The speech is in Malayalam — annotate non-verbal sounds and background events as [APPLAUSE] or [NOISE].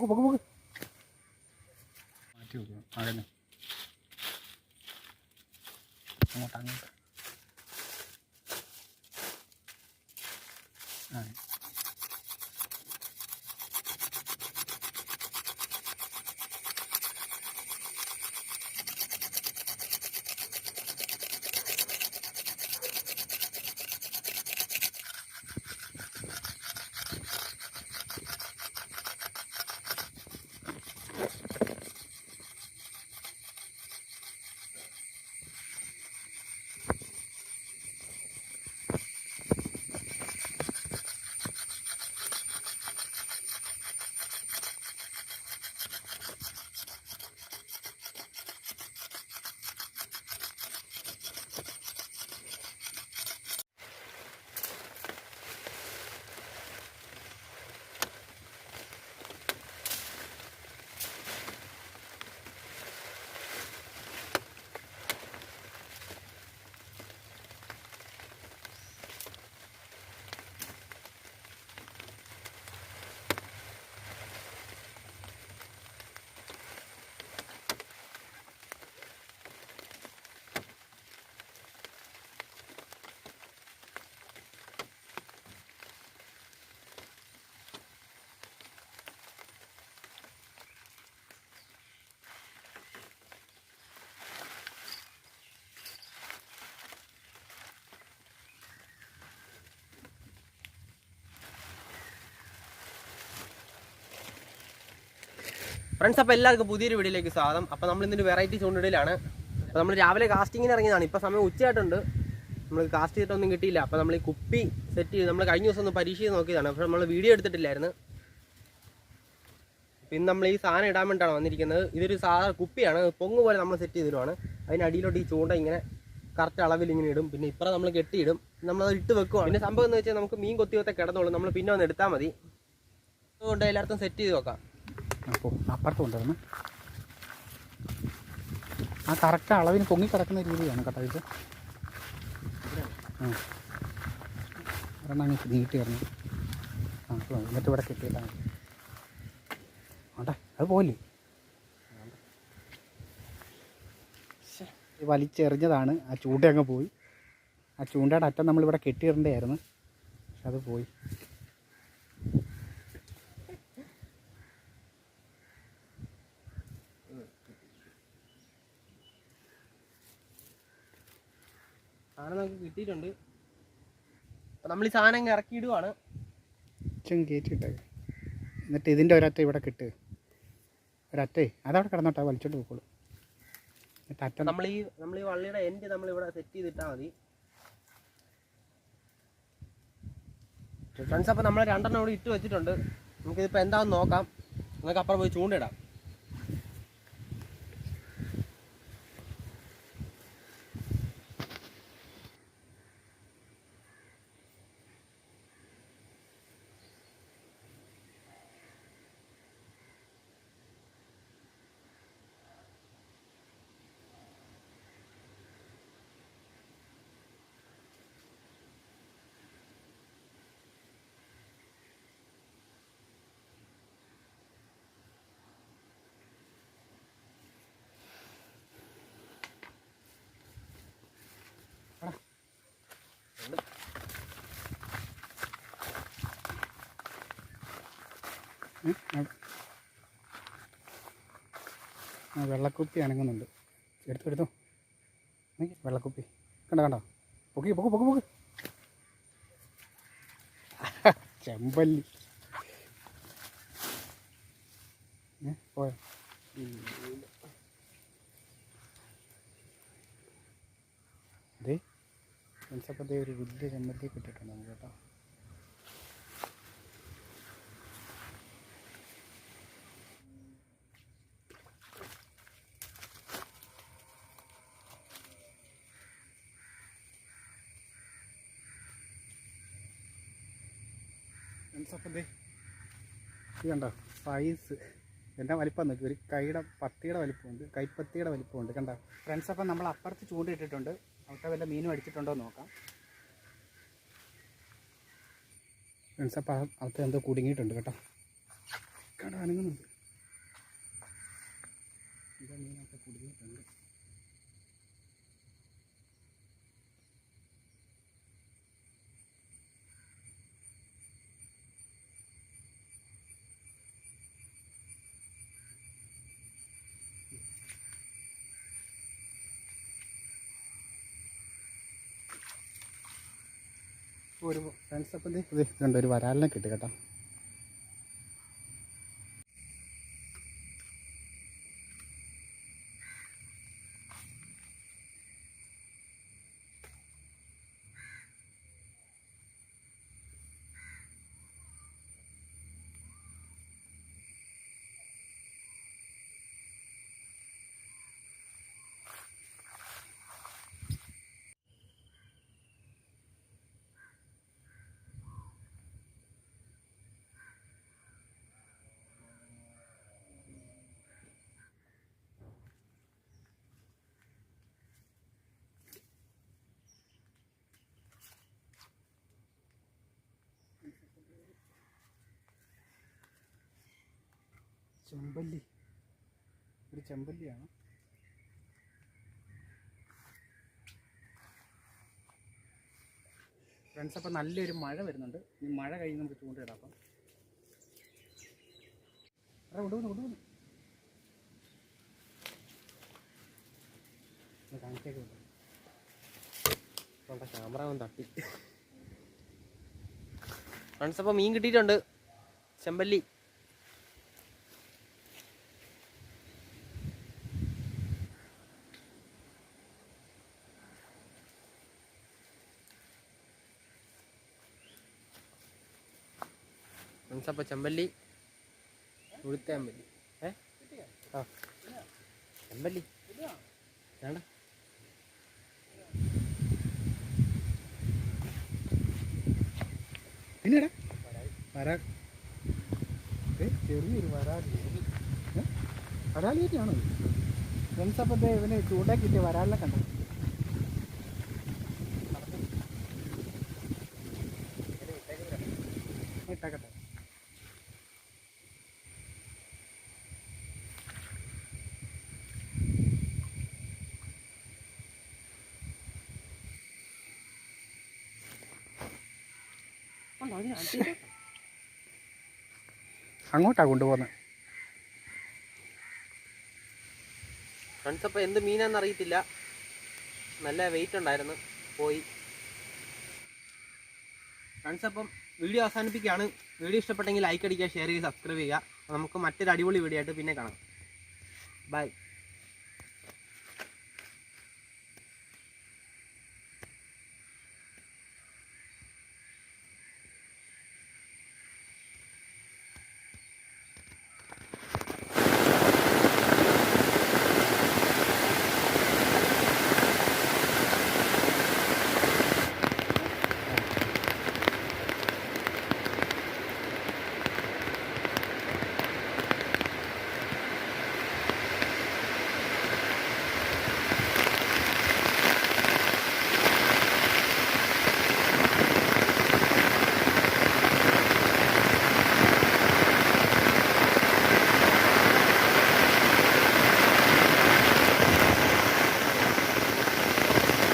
പൊക്ക് പൊക്ക് മാറ്റി വെക്കണം അതന്നെ അങ്ങോട്ട് അങ്ങോട്ട്. ആ ഫ്രണ്ട്സ് അപ്പോൾ എല്ലാവർക്കും പുതിയൊരു വീഡിയോയിലേക്ക് സ്വാഗതം. അപ്പോൾ നമ്മൾ ഇന്നൊരു വെറൈറ്റി ചൂണ്ടിടയിലാണ് അപ്പോൾ നമ്മൾ രാവിലെ കാസ്റ്റിങ്ങിന് ഇറങ്ങിയതാണ്. ഇപ്പോൾ സമയം ഉച്ചയായിട്ടുണ്ട്. നമ്മൾ കാസ്റ്റ് ചെയ്തിട്ടൊന്നും കിട്ടിയില്ല. അപ്പോൾ നമ്മൾ ഈ കുപ്പി സെറ്റ് ചെയ്ത് നമ്മൾ കഴിഞ്ഞ ദിവസം ഒന്ന് പരീക്ഷ ചെയ്ത് നോക്കിയതാണ്. അപ്പോൾ നമ്മൾ വീഡിയോ എടുത്തിട്ടില്ലായിരുന്നു. പിന്നെ നമ്മൾ ഈ സാധനം ഇടാൻ വേണ്ടിയിട്ടാണ് വന്നിരിക്കുന്നത്. ഇതൊരു സാധാരണ കുപ്പിയാണ്. പൊങ്ങ് പോലെ നമ്മൾ സെറ്റ് ചെയ്തിടുവാണ് അതിനടിയിലോട്ട് ഈ ചൂണ്ട ഇങ്ങനെ കറക്റ്റ് അളവിൽ ഇങ്ങനെ ഇടും. പിന്നെ ഇപ്പുറം നമ്മൾ കെട്ടിയിടും. നമ്മളത് ഇട്ട് വെക്കുവാണ്. പിന്നെ സംഭവം എന്ന് വെച്ചാൽ നമുക്ക് മീൻ കൊത്തി കൊത്തേ കിടന്നോളും. നമ്മൾ പിന്നെ ഒന്ന് എടുത്താൽ മതി. അതുകൊണ്ട് എല്ലായിടത്തും സെറ്റ് ചെയ്ത് നോക്കാം. അപ്പോൾ അപ്പുറത്ത് കൊണ്ടുവരണം. ആ കറക്റ്റ് അളവിന് പൊങ്ങി കിടക്കുന്ന രീതിയാണ് കേട്ടോ ഇത്. ആ. ഒരെണ്ണം നീട്ടി വരണം ആ എന്നിട്ട് ഇവിടെ കിട്ടിയിട്ടാണ് ആട്ടെ അത് പോലേ വലിച്ചെറിഞ്ഞതാണ്. ആ ചൂണ്ട അങ്ങ് പോയി. ആ ചൂണ്ടയുടെ അറ്റം നമ്മളിവിടെ കെട്ടിയിടേണ്ടതായിരുന്നു. പക്ഷെ അത് പോയി. സാധനം നമുക്ക് കിട്ടിയിട്ടുണ്ട്. അപ്പം നമ്മൾ ഈ സാധനം ഇങ്ങ് ഇറക്കിയിടുവാണ് കയറ്റിയിട്ടേ എന്നിട്ട് ഇതിന്റെ ഒരറ്റ ഇവിടെ കിട്ടുക ഒരറ്റേ അതവിടെ കിടന്നോട്ടെ വലിച്ചോട്ട് പോയിക്കോളൂ എന്നിട്ട് അറ്റ നമ്മൾ ഈ നമ്മൾ ഈ വള്ളിയുടെ എൻഡ് നമ്മൾ ഇവിടെ സെറ്റ് ചെയ്തിട്ടാൽ മതി. ഫ്രണ്ട്സ് അപ്പോൾ നമ്മൾ രണ്ടെണ്ണം ഇവിടെ ഇട്ട് വെച്ചിട്ടുണ്ട്. നമുക്കിതിപ്പോൾ എന്താണെന്ന് നോക്കാം. നമുക്ക് അപ്പുറം പോയി ചൂണ്ടിടാം ആ. വെള്ളക്കുപ്പി അനങ്ങുന്നുണ്ട്. എടുത്തു എടുത്തു. വെള്ളക്കുപ്പി. കണ്ട കണ്ടോ? പൊക്കി പൊക്ക് പൊക്ക് പൊക്ക്. [LAUGHS] ചെമ്പല്ലി. പോയോ? ദേ ഒരു വലിയ ചെമ്പല്ലി കിട്ടിയിട്ടുണ്ട് നമുക്ക് കേട്ടോ. സപ്പന്തേ ഇത് കണ്ടോ? സൈസ് എന്റെ വലിപ്പം നോക്കി. ഒരു കൈയുടെ പത്തിയുടെ വലിപ്പമുണ്ട്. കൈപ്പത്തിയുടെ വലിപ്പമുണ്ട്. കണ്ടോ? ഫ്രണ്ട്സ് അപ്പം നമ്മൾ അപ്പുറത്ത് ചൂണ്ടിട്ടിട്ടുണ്ട്. നമുക്ക് വല്ല മീനും അടിച്ചിട്ടുണ്ടോ എന്ന് നോക്കാം. ഫ്രണ്ട്സ് അപ്പം എന്തോ കുടുങ്ങിയിട്ടുണ്ട് കേട്ടോ. കണ്ടോ? അനങ്ങുന്നുണ്ട്. ഇതാ മീനൊക്കെ കുടുങ്ങിയിട്ടുണ്ട്. ഒരു ഫ്രണ്ട്സ് അപ്പം ഇത് ഇതുണ്ട് ഒരു വരാലിനെ കിട്ടി കേട്ടോ. ചെമ്പല്ലി. ഒരു ചെമ്പല്ലിയാണ്. ഫ്രണ്ട്സ് അപ്പം നല്ലൊരു മഴ വരുന്നുണ്ട്. ഈ മഴ കഴിഞ്ഞ് നമുക്ക് ചൂണ്ടയിടാം അപ്പം. കാണിച്ചേക്ക് വിട്ടു ക്യാമറ ഫ്രണ്ട്സ് അപ്പോൾ മീൻ കിട്ടിയിട്ടുണ്ട്. ചെമ്പല്ലി. അപ്പോൾ ചെമ്പല്ലി ഉഴുത്ത ചെമ്പല്ലി ഏ? ആ. ചെമ്പല്ലി. വേണ്ട. പിന്നെടാ. വരാ. ചെറിയൊരു വരാലി. ഏ? വരാലി തന്നെയാണോ ഫ്രണ്ട്സ് അപ്പം ഇവന് കിട്ടിയ വരാലിനെ കണ്ടു? ഇട്ടാക്കട്ടെ അങ്ങോട്ടാ കൊണ്ടുപോകുന്നത് ഫ്രണ്ട്സ് അപ്പോൾ എന്ത് മീനാന്ന് അറിയത്തില്ല. നല്ല വെയിറ്റ് ഉണ്ടായിരുന്നു. പോയി. ഫ്രണ്ട്സ് അപ്പം വീഡിയോ അവസാനിപ്പിക്കുകയാണ്. വീഡിയോ ഇഷ്ടപ്പെട്ടെങ്കിൽ ലൈക്ക് അടിക്കുക ഷെയർ ചെയ്യുക സബ്സ്ക്രൈബ് ചെയ്യുക. നമുക്ക് മറ്റൊരു അടിപൊളി വീഡിയോ ആയിട്ട് പിന്നെ കാണാം. ബൈ